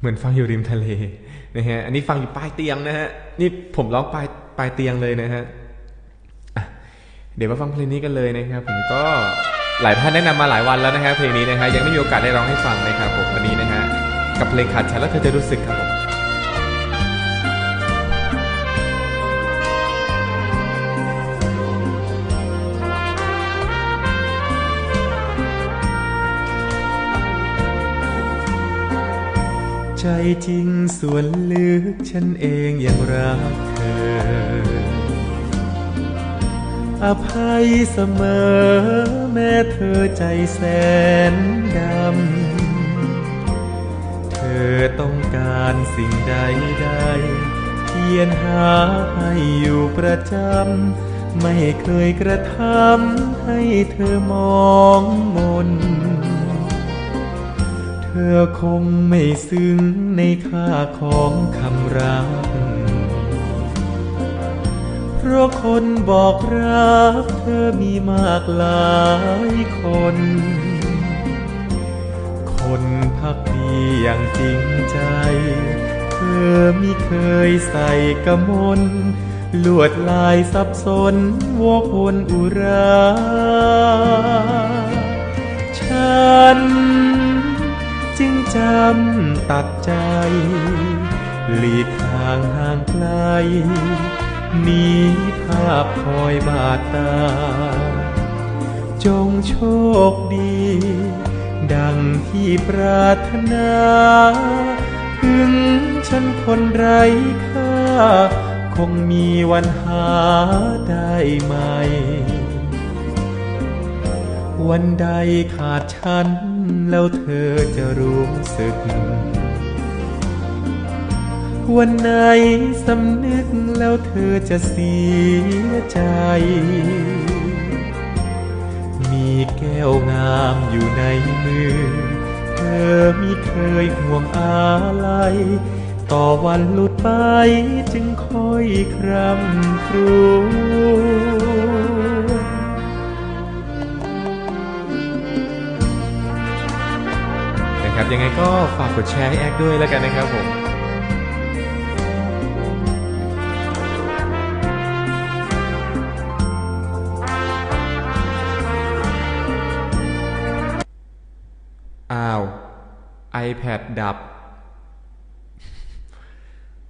เหมือนฟังอยู่ริมทะเลนะฮะอันนี้ฟังอยู่ปลายเตียงนะฮะนี่ผมร้องปลายปลายเตียงเลยนะฮะะเดี๋ยวมาฟังเพลงนี้กันเลยนะครับ ผมก็หลายท่านแนะนำมาหลายวันแล้วนะฮะเพลงนี้นะฮะยังไม่มีโอกาสได้ร้องให้ฟังนะครับผมวันนี้นะฮะกับเพลงขาดฉันแล้วเธอจะรู้สึกครับผม ใจจริงส่วนลึกฉันเองยังรักเธอ อภัยเสมอแม้เธอใจแสนดำ เธอต้องการสิ่งใดใดเพียรหาให้อยู่ประจำ ไม่เคยกระทำให้เธอมองมน อคงไม่ซึ้งในค่าของคำรัก เพราะคนบอกรักเธอมีมากหลายคน คนพักดีอย่างจริงใจ เธอมิเคยใส่กระมนลวดลายสับสนวกวนอุรา ฉันำตัดใจ หลีกทางห่างไกลหนีภาพคอยบาดตา จงโชคดี ดังที่ปรารถนาถึงฉันคนไร้ค่า คงมีวันหาได้ไหม วันใดขาดฉัน แล้วเธอจะรู้สึก วันไหนสำนึกแล้วเธอจะเสียใจ มีแก้วงามอยู่ในมือ เธอมิเคยห่วงอะไรต่อวันหลุดไปจึงค่อยครำครวญ นะครับ ยังไงก็ฝากกดแชร์ให้แอคด้วยแล้วกันนะครับผมอ้าว iPad ดับ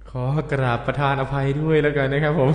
ขอกราบประทานอภัยด้วยแล้วกันนะครับผม